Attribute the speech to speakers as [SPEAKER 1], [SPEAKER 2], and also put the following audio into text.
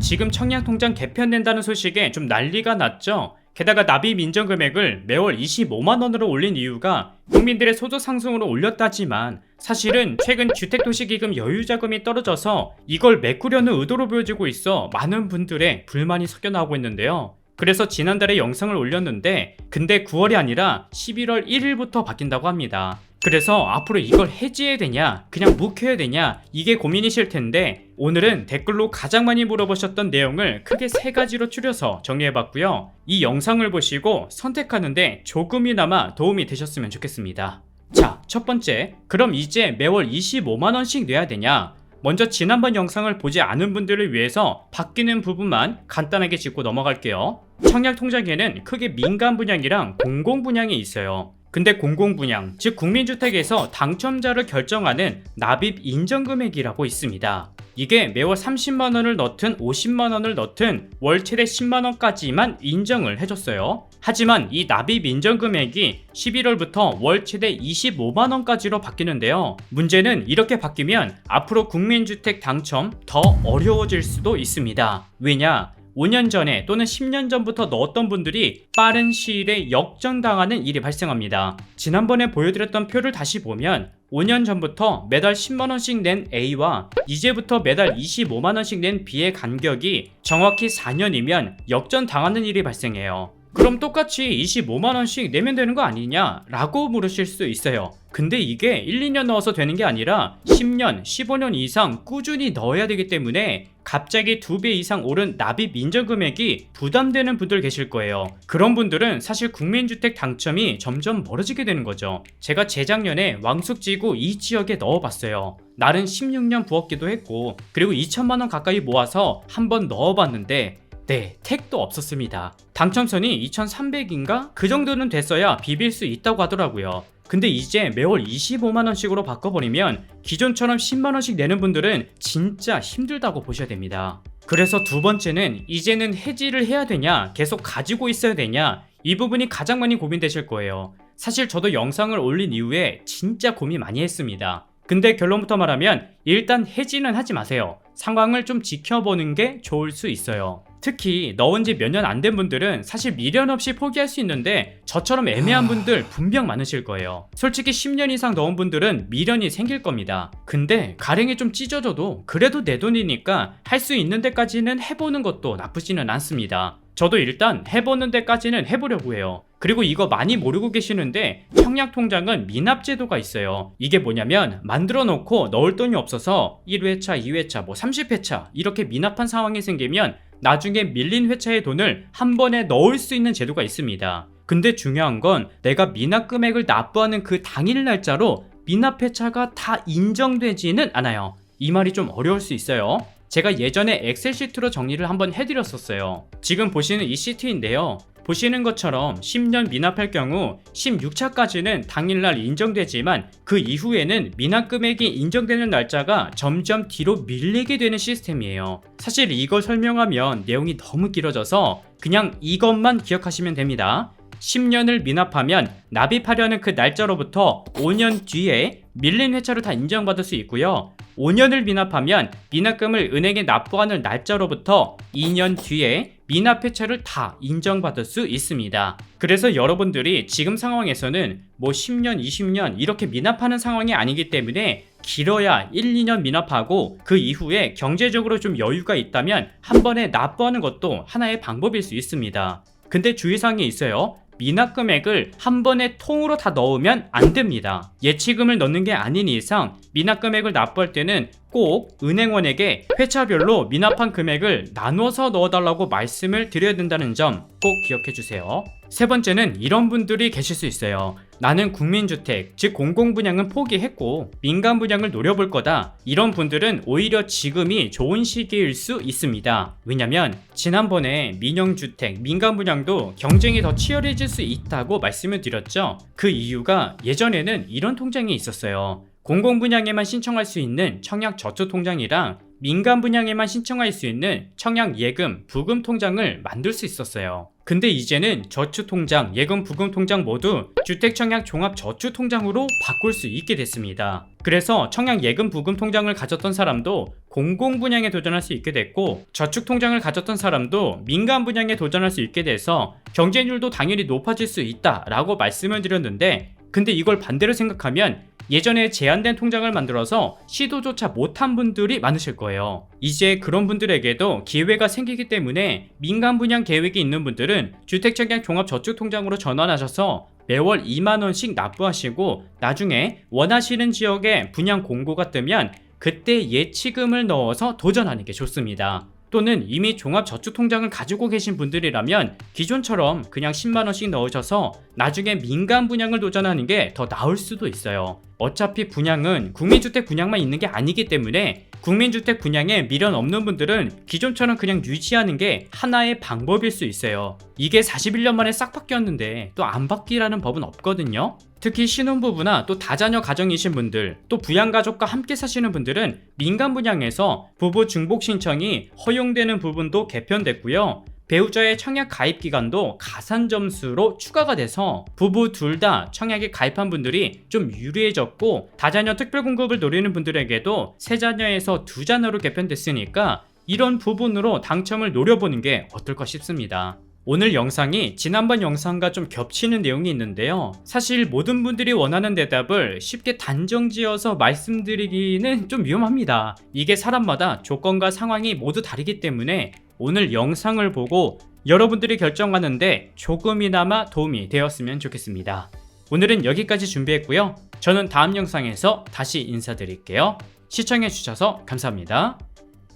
[SPEAKER 1] 지금 청약통장 개편된다는 소식에 좀 난리가 났죠. 게다가 납입 인정 금액을 매월 25만 원으로 올린 이유가 국민들의 소득 상승으로 올렸다지만 사실은 최근 주택도시기금 여유자금이 떨어져서 이걸 메꾸려는 의도로 보여지고 있어 많은 분들의 불만이 섞여 나오고 있는데요. 그래서 지난달에 영상을 올렸는데 근데 9월이 아니라 11월 1일부터 바뀐다고 합니다. 그래서 앞으로 이걸 해지해야 되냐, 그냥 묵혀야 되냐, 이게 고민이실 텐데, 오늘은 댓글로 가장 많이 물어보셨던 내용을 크게 세 가지로 추려서 정리해봤고요. 이 영상을 보시고 선택하는데 조금이나마 도움이 되셨으면 좋겠습니다. 자, 첫 번째. 그럼 이제 매월 25만원씩 내야 되냐? 먼저 지난번 영상을 보지 않은 분들을 위해서 바뀌는 부분만 간단하게 짚고 넘어갈게요. 청약 통장에는 크게 민간 분양이랑 공공 분양이 있어요. 근데 공공 분양, 즉 국민주택에서 당첨자를 결정하는 납입 인정 금액이라고 있습니다. 이게 매월 30만 원을 넣든 50만 원을 넣든 월 최대 10만 원까지만 인정을 해줬어요. 하지만 이 납입 인정 금액이 11월부터 월 최대 25만 원까지로 바뀌는데요. 문제는 이렇게 바뀌면 앞으로 국민주택 당첨 더 어려워질 수도 있습니다. 왜냐? 5년 전에 또는 10년 전부터 넣었던 분들이 빠른 시일에 역전당하는 일이 발생합니다. 지난번에 보여드렸던 표를 다시 보면 5년 전부터 매달 10만원씩 낸 A와 이제부터 매달 25만원씩 낸 B의 간격이 정확히 4년이면 역전당하는 일이 발생해요. 그럼 똑같이 25만원씩 내면 되는 거 아니냐? 라고 물으실 수 있어요. 근데 이게 1, 2년 넣어서 되는 게 아니라 10년, 15년 이상 꾸준히 넣어야 되기 때문에 갑자기 2배 이상 오른 납입 인정 금액이 부담되는 분들 계실 거예요. 그런 분들은 사실 국민주택 당첨이 점점 멀어지게 되는 거죠. 제가 재작년에 왕숙지구 이 지역에 넣어봤어요. 날은 16년 부었기도 했고, 그리고 2천만원 가까이 모아서 한번 넣어봤는데, 네, 택도 없었습니다. 당첨선이 2,300인가? 그 정도는 됐어야 비빌 수 있다고 하더라고요. 근데 이제 매월 25만원씩으로 바꿔버리면 기존처럼 10만원씩 내는 분들은 진짜 힘들다고 보셔야 됩니다. 그래서 두 번째는 이제는 해지를 해야 되냐, 계속 가지고 있어야 되냐, 이 부분이 가장 많이 고민되실 거예요. 사실 저도 영상을 올린 이후에 진짜 고민 많이 했습니다. 근데 결론부터 말하면 일단 해지는 하지 마세요. 상황을 좀 지켜보는 게 좋을 수 있어요. 특히 넣은 지 몇 년 안 된 분들은 사실 미련 없이 포기할 수 있는데 저처럼 애매한 분들 분명 많으실 거예요. 솔직히 10년 이상 넣은 분들은 미련이 생길 겁니다. 근데 가랭이 좀 찢어져도 그래도 내 돈이니까 할 수 있는 데까지는 해보는 것도 나쁘지는 않습니다. 저도 일단 해보는 데까지는 해보려고 해요. 그리고 이거 많이 모르고 계시는데 청약 통장은 미납 제도가 있어요. 이게 뭐냐면 만들어 놓고 넣을 돈이 없어서 1회차, 2회차, 뭐 30회차 이렇게 미납한 상황이 생기면 나중에 밀린 회차의 돈을 한 번에 넣을 수 있는 제도가 있습니다. 근데 중요한 건 내가 미납 금액을 납부하는 그 당일 날짜로 미납 회차가 다 인정되지는 않아요. 이 말이 좀 어려울 수 있어요. 제가 예전에 엑셀 시트로 정리를 한번 해드렸었어요. 지금 보시는 이 시트인데요. 보시는 것처럼 10년 미납할 경우 16차까지는 당일날 인정되지만 그 이후에는 미납 금액이 인정되는 날짜가 점점 뒤로 밀리게 되는 시스템이에요. 사실 이걸 설명하면 내용이 너무 길어져서 그냥 이것만 기억하시면 됩니다. 10년을 미납하면 납입하려는 그 날짜로부터 5년 뒤에 밀린 회차를 다 인정받을 수 있고요. 5년을 미납하면 미납금을 은행에 납부하는 날짜로부터 2년 뒤에 미납 회차를 다 인정받을 수 있습니다. 그래서 여러분들이 지금 상황에서는 뭐 10년, 20년 이렇게 미납하는 상황이 아니기 때문에 길어야 1, 2년 미납하고 그 이후에 경제적으로 좀 여유가 있다면 한 번에 납부하는 것도 하나의 방법일 수 있습니다. 근데 주의사항이 있어요. 미납 금액을 한 번에 통으로 다 넣으면 안 됩니다. 예치금을 넣는 게 아닌 이상 미납 금액을 납부할 때는 꼭 은행원에게 회차별로 미납한 금액을 나눠서 넣어달라고 말씀을 드려야 된다는 점 꼭 기억해 주세요. 세 번째는 이런 분들이 계실 수 있어요. 나는 국민주택, 즉 공공분양은 포기했고 민간 분양을 노려볼 거다. 이런 분들은 오히려 지금이 좋은 시기일 수 있습니다. 왜냐면 지난번에 민영주택, 민간 분양도 경쟁이 더 치열해질 수 있다고 말씀을 드렸죠. 그 이유가 예전에는 이런 통장이 있었어요. 공공 분양에만 신청할 수 있는 청약 저축 통장이랑 민간 분양에만 신청할 수 있는 청약 예금 부금 통장을 만들 수 있었어요. 근데 이제는 저축통장, 예금 부금 통장 모두 주택청약 종합 저축통장으로 바꿀 수 있게 됐습니다. 그래서 청약 예금 부금 통장을 가졌던 사람도 공공 분양에 도전할 수 있게 됐고 저축 통장을 가졌던 사람도 민간 분양에 도전할 수 있게 돼서 경쟁률도 당연히 높아질 수 있다라고 말씀을 드렸는데 근데 이걸 반대로 생각하면 예전에 제한된 통장을 만들어서 시도조차 못한 분들이 많으실 거예요. 이제 그런 분들에게도 기회가 생기기 때문에 민간 분양 계획이 있는 분들은 주택청약 종합저축통장으로 전환하셔서 매월 2만원씩 납부하시고 나중에 원하시는 지역에 분양 공고가 뜨면 그때 예치금을 넣어서 도전하는 게 좋습니다. 또는 이미 종합저축통장을 가지고 계신 분들이라면 기존처럼 그냥 10만원씩 넣으셔서 나중에 민간 분양을 도전하는 게 더 나을 수도 있어요. 어차피 분양은 국민주택 분양만 있는 게 아니기 때문에 국민주택 분양에 미련 없는 분들은 기존처럼 그냥 유지하는 게 하나의 방법일 수 있어요. 이게 41년 만에 싹 바뀌었는데 또 안 바뀌라는 법은 없거든요. 특히 신혼부부나 또 다자녀 가정이신 분들, 또 부양가족과 함께 사시는 분들은 민간 분양에서 부부 중복 신청이 허용되는 부분도 개편됐고요. 배우자의 청약 가입 기간도 가산 점수로 추가가 돼서 부부 둘 다 청약에 가입한 분들이 좀 유리해졌고 다자녀 특별 공급을 노리는 분들에게도 세 자녀에서 두 자녀로 개편됐으니까 이런 부분으로 당첨을 노려보는 게 어떨까 싶습니다. 오늘 영상이 지난번 영상과 좀 겹치는 내용이 있는데요. 사실 모든 분들이 원하는 대답을 쉽게 단정지어서 말씀드리기는 좀 위험합니다. 이게 사람마다 조건과 상황이 모두 다르기 때문에 오늘 영상을 보고 여러분들이 결정하는데 조금이나마 도움이 되었으면 좋겠습니다. 오늘은 여기까지 준비했고요. 저는 다음 영상에서 다시 인사드릴게요. 시청해주셔서 감사합니다.